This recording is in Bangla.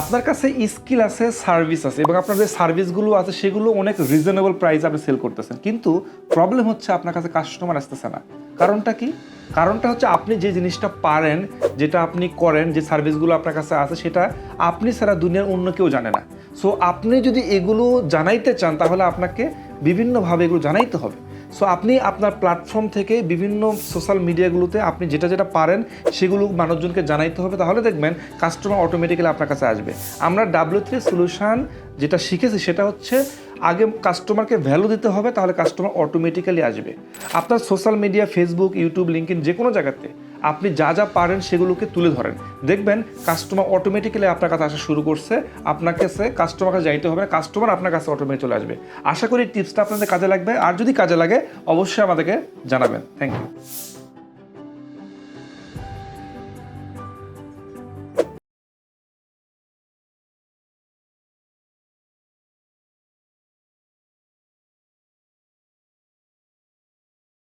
আপনার কাছে স্কিল আছে সার্ভিস আছে এবং আপনার যে সার্ভিসগুলো আছে সেগুলো অনেক রিজনেবল প্রাইসে আপনি সেল করতেছেন। কিন্তু প্রবলেম হচ্ছে আপনার কাছে কাস্টমার আসতেছে না। কারণটা কি? কারণটা হচ্ছে আপনি যে জিনিসটা পারেন, যেটা আপনি করেন, যে সার্ভিসগুলো আপনার কাছে আছে, সেটা আপনি সারা দুনিয়ার অন্য কেউ জানে না। সো আপনি যদি এগুলো জানাইতে চান, তাহলে আপনাকে বিভিন্নভাবে এগুলো জানাইতে হবে। সো আপনি আপনার প্ল্যাটফর্ম থেকে বিভিন্ন সোশ্যাল মিডিয়াগুলোতে আপনি যেটা যেটা পারেন, সেগুলো মানুষজনকে জানাইতে হবে। তাহলে দেখবেন কাস্টমার অটোমেটিক্যালি আপনার কাছে আসবে। আমরা ডাব্লিউ থ্রি সলিউশান যেটা শিখেছি, সেটা হচ্ছে আগে কাস্টমারকে ভ্যালু দিতে হবে, তাহলে কাস্টমার অটোমেটিক্যালি আসবে। আপনার social media Facebook YouTube LinkedIn যে কোনো জায়গাতে আপনি যা যা পারেন সেগুলোকে তুলে ধরেন। দেখবেন কাস্টমার অটোমেটিক্যালি আপনার কাছে আসা শুরু করছে, আপনার কাছে কাস্টমার কাছে যাইতে হবে না কাস্টমার আপনার কাছে অটোমেটিক চলে আসবে। আশা করি টিপসটা আপনাদের কাজে লাগবে। আর যদি কাজে লাগে, অবশ্যই আমাদেরকে জানাবেন। Thank you